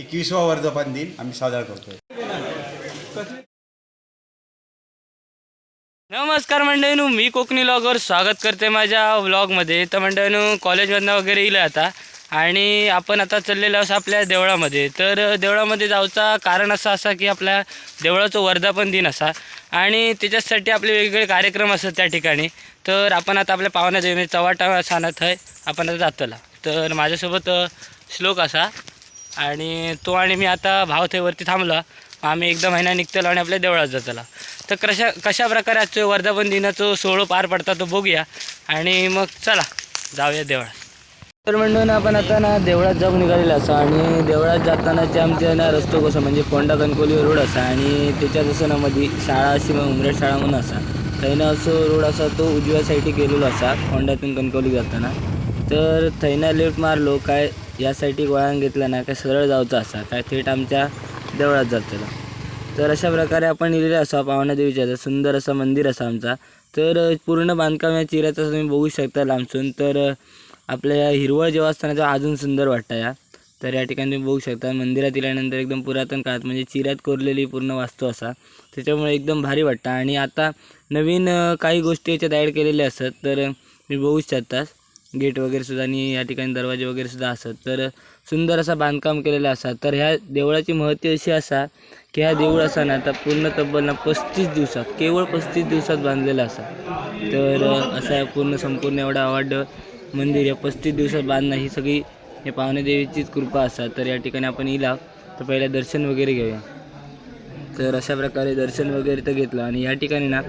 एकवीसवा वर्धापन दिन आम्ही साजरा करतोय. नमस्कार मंडळीनू मी कोकणी लॉगवर स्वागत करते माझ्या व्लॉगमध्ये. तर मंडळीनू कॉलेजमधनं वगैरे येईल आता आणि आपण आता चाललेलो असं आपल्या देवळामध्ये. तर देवळामध्ये जाऊचा कारण असं असा की आपल्या देवळाचं वर्धापन दिन असा आणि त्याच्यासाठी आपले वेगवेगळे कार्यक्रम असतात त्या ठिकाणी. तर आपण आता आपल्या पाहुण्या देवीने चव्हाटा सांगत आहे. आपण आता जातला. तर माझ्यासोबत श्लोक असा. आणि तो आणि मी आता भावथेवरती वरती थांबला. आम्ही एकदा महिना निघतलो आणि आपल्या देवळात जातला. तर कशा कशा प्रकारे आजचं वर्धापन दिनाचं सोहळं पार पडता तो बघूया. आणि मग चला जाऊया देवळात. तर म्हणून आपण आता ना देवळात जाऊन निघालेलं असा आणि देवळात जाताना जे आमच्या ना रस्तो कसं म्हणजे फोंडा कणकोली रोड असा आणि त्याच्यात असं ना मध्ये शाळा अशी मग उमरेड शाळा म्हणून असा. थैना असो रोड असा तो उजव्या साईडी गेलेलो असा कोंड्यातून कणकोली जाताना. तर थंयना लेफ्ट मारलो काय यासाठी साईडीक वळण घेतलं ना काय सरळ जावचं असा काय थेट आमच्या देवळात जातला तर अशा प्रकारे आपण इलेले असा पावना देवीच्या सुंदर असं मंदिर असा आमचा. तर पूर्ण बांधकाम या चिऱ्याचं तुम्ही बघू शकता लांबसून. तर आपल्या हिरवळ जेव्हा असताना तेव्हा अजून सुंदर वाटतं या. तर या ठिकाणी तुम्ही बघू शकता मंदिरात इल्यानंतर एकदम पुरातन काळात म्हणजे चिऱ्यात कोरलेली पूर्ण वास्तू असा. त्याच्यामुळे एकदम भारी वाटतं. आणि आता नवीन काही गोष्टी याच्यात ॲड केलेल्या असतात. तर मी बघू शकतास. गेट वगैरे सुद्धा आणि या ठिकाणी दरवाजे वगैरे सुद्धा असत तर सुंदर असा बांधकाम केलेलं असा. तर ह्या देवळाची महत्त्व अशी असा की ह्या देऊळ असा ना आता पूर्ण तब्बल ना पस्तीस दिवसात केवळ पस्तीस दिवसात बांधलेलं असा. तर असा पूर्ण संपूर्ण एवढं आवड मंदिर या पस्तीस दिवसात बांधणं ही सगळी हे पाहुणेदेवीचीच कृपा असा. तर या ठिकाणी आपण इला तर पहिला दर्शन वगैरे घेऊया. तर अशा प्रकारे दर्शन वगैरे तर घेतलं आणि या ठिकाणी ना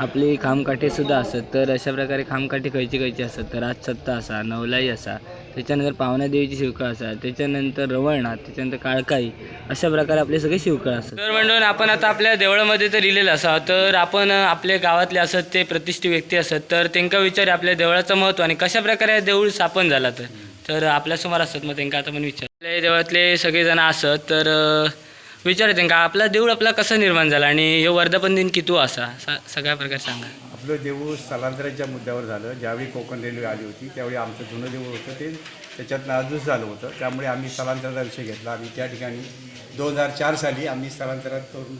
आपली खामकाठीसुद्धा असत तर अशा प्रकारे खामकाठी खयची खयची असतात. तर राजसत्ता असा नवलाई असा त्याच्यानंतर पावना देवीची शिवकाळ असा त्याच्यानंतर रवळनाथ त्याच्यानंतर काळकाई अशा प्रकारे आपले सगळे शिवकाळ असतात. तर म्हणून आपण आता आपल्या देवळामध्ये तर लिहिलेलं असा तर आपण आपल्या गावातले असत ते प्रतिष्ठित व्यक्ती असत तर त्यांना विचार आपल्या देवळाचं महत्त्व आणि कशा प्रकारे देऊळ स्थापन झाला तर? तर आपल्यासमोर असत मग त्यांना आता पण विचार. आपल्या देवळातले सगळेजण असत तर अं, विचार त्यांना आपला देऊळ आपला कसं निर्माण झाला आणि हे वर्धापन दिन कितू हो असा? सा- सगळ्या प्रकारे सांगा. आपलं देऊळ स्थलांतराच्या मुद्द्यावर झालं. ज्यावेळी कोकण रेल्वे आली होती त्यावेळी आमचं जुनं देऊळ होतं ते त्याच्यात नाजूस झालं होतं. त्यामुळे आम्ही स्थलांतराचा विषय घेतला. आणि त्या ठिकाणी दोन हजार चार साली आम्ही स्थलांतरात करून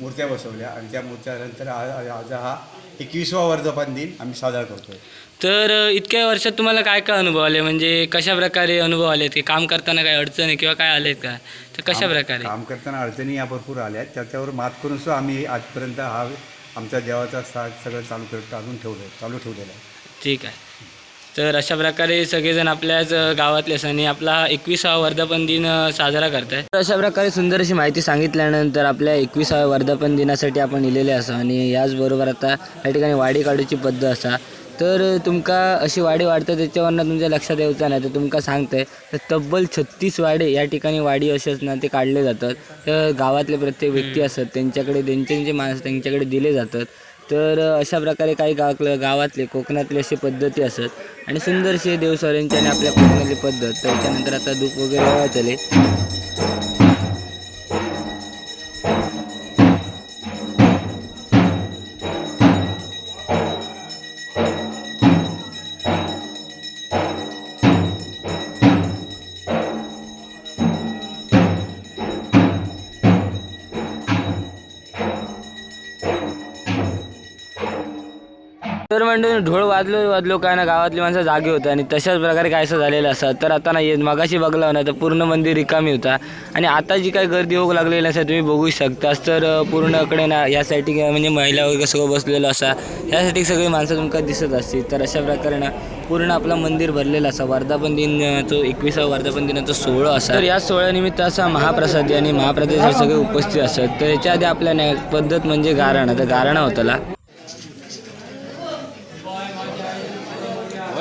मूर्त्या बसवल्या आणि त्या मूर्त्यानंतर आज आज हा एकविसवा वर्धापन दिन आम्ही साजरा करतोय. तर इतक्या वर्षात तुम्हाला काय काय अनुभव आले? म्हणजे कशा प्रकारे अनुभव आलेत की काम करताना काय अडचणी किंवा काय आलेत का? तर कशा प्रकारे? काम करताना अडचणी या भरपूर आल्या. आहेत त्याच्यावर मात करून सुद्धा आम्ही आजपर्यंत हा आमच्या देवाचा साथ सगळं चालू करत अजून ठेवलं चालू ठेवलेलं आहे. ठीक आहे. तर अशा प्रकारे सगळेजण आपल्याच अ, गावातले आणि आपला एकविसावा वर्धापन दिन साजरा करतात तर अशा प्रकारे सुंदर अशी माहिती सांगितल्यानंतर आपल्या एकविसाव्या वर्धापन दिनासाठी आपण लिहिलेले असा आणि याचबरोबर आता या ठिकाणी वाडी काढूची पद्धत असा. तर तुमका अशी वाडी वाढतं त्याच्यावरनं तुमच्या लक्षात येऊचा नाही तर तुमका सांगतंय तर तब्बल छत्तीस वाडे या ठिकाणी वाडी असेच ना ते काढले जातात. तर गावातले प्रत्येक व्यक्ती असतात त्यांच्याकडे त्यांचे जे माणसं त्यांच्याकडे दिले जातात. तर अशा प्रकारे काही गाव गावातले कोकणातले असे पद्धती असत. आणि सुंदरशी देवस्वऱ्यांची आणि आपल्या कोकणातली पद्धत त्याच्यानंतर आता धूप वगैरे वाचले तर म्हणजे ढोळ वाजलो वाजलो काय ना गावातली माणसं जागी होतं आणि तशाच प्रकारे काय असं झालेलं असं तर आता ना येत मगाशी बघला ना तर पूर्ण मंदिर रिकामी होता. आणि आता जी काही गर्दी होऊ लागलेली असं तुम्ही बघू शकताच तर पूर्णकडे ना यासाठी म्हणजे महिला वगैरे सगळं बसलेलं असा यासाठी सगळी माणसं तुमका दिसत असतील. तर अशा प्रकारे ना पूर्ण आपलं मंदिर भरलेलं असा. वर्धापन दिन तो एकविसावा वर्धापन दिनाचा सोहळा असा. तर या सोहळ्यानिमित्त असा महाप्रसादी आणि महाप्रसाद सगळे उपस्थित असतात. तर याच्या आधी आपल्या पद्धत म्हणजे गाराणा तर गाराणा होताला.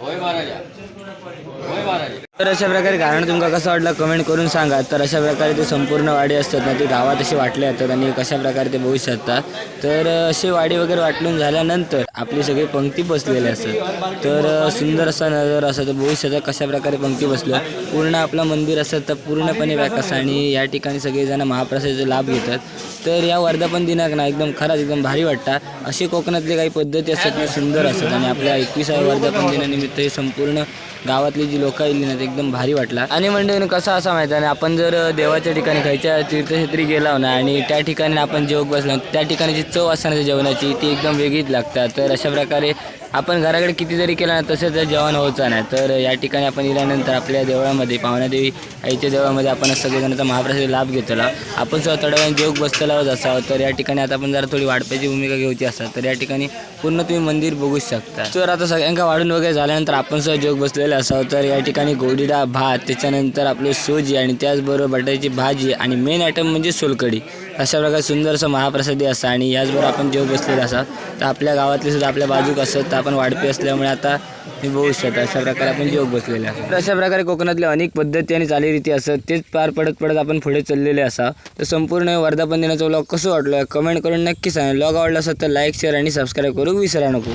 હોય મહારાજા હોય મહારાજા तर अशा प्रकारे गाणं तुमका कसं वाटलं कमेंट करून सांगा. तर अशा प्रकारे ते संपूर्ण वाडी असतात ना ते गावात असे वाटले जातात आणि कशा प्रकारे ते बघू शकतात तर असे वाडी वगैरे वाटलून झाल्यानंतर आपली सगळी पंक्ती बसलेली असतात. तर सुंदर असा नजर असं तर बघू शकता कशा प्रकारे पंक्ती बसलो पूर्ण आपलं मंदिर असतं तर पूर्णपणे पॅक असतं आणि या ठिकाणी सगळेजण महाप्रसादाचा लाभ घेतात. तर या वर्धापन दिनाक ना एकदम खरंच एकदम भारी वाटतात असे कोकणातले काही पद्धती असतात ते सुंदर असतात. आणि आपल्या एकविसाव्या वर्धापन दिनानिमित्त हे संपूर्ण गावातली जी लोक आहेत ना एकदम भारी वाटला. आणि म्हणजे कसं असं माहिती आहे आपण जर देवाच्या ठिकाणी खायच्या तीर्थक्षेत्री गेला ना आणि त्या ठिकाणी आपण जेवक बसला त्या ठिकाणी जी चव असणार जेवणाची ती एकदम वेगळीच लागतात. तर अशा प्रकारे आपण घराकडे किती जरी केलं ना तसं तर जेवण व्हायचं नाही तर या ठिकाणी आपण गेल्यानंतर आपल्या देवळामध्ये पाहुण्यादेवी आईच्या देवळामध्ये आपण सगळेजणांचा महाप्रसाद लाभ घेतला. आपण सुद्धा थोड्या वेळाने जेवक बसलेलाच असावं. तर या ठिकाणी आता आपण जरा थोडी वाढप्याची भूमिका घेऊची असा तर या ठिकाणी पूर्ण तुम्ही मंदिर बघू शकता. तर आता सगळ्यांका वाढून वगैरे झाल्यानंतर आपण सुद्धा जोग बसलेलं असावं. तर या ठिकाणी गोडीडा भात त्याच्यानंतर आपलं सोजी आणि त्याचबरोबर बटाट्याची भाजी आणि मेन आयटम म्हणजे सोलकडी अशा प्रकारे सुंदर असं महाप्रसादी असा आणि याचबरोबर आपण जेव बसलेलं असा तर आपल्या गावातले सुद्धा आपल्या बाजूक असत तर आपण वाढपी असल्यामुळे आता मी बघू अशा प्रकारे आपण जेव बसलेले असतो तर अशा प्रकारे कोकणातल्या अनेक पद्धती आणि चालीरीती असत तेच पार पडत पडत आपण पुढे चाललेले असा तर संपूर्ण वर्धापन दिनाचा व्लॉग कसं वाटलं? कमेंट करून नक्की सांगा. व्लॉग आवडला असेल तर लाईक शेअर आणि सबस्क्राईब करू विसरा नको.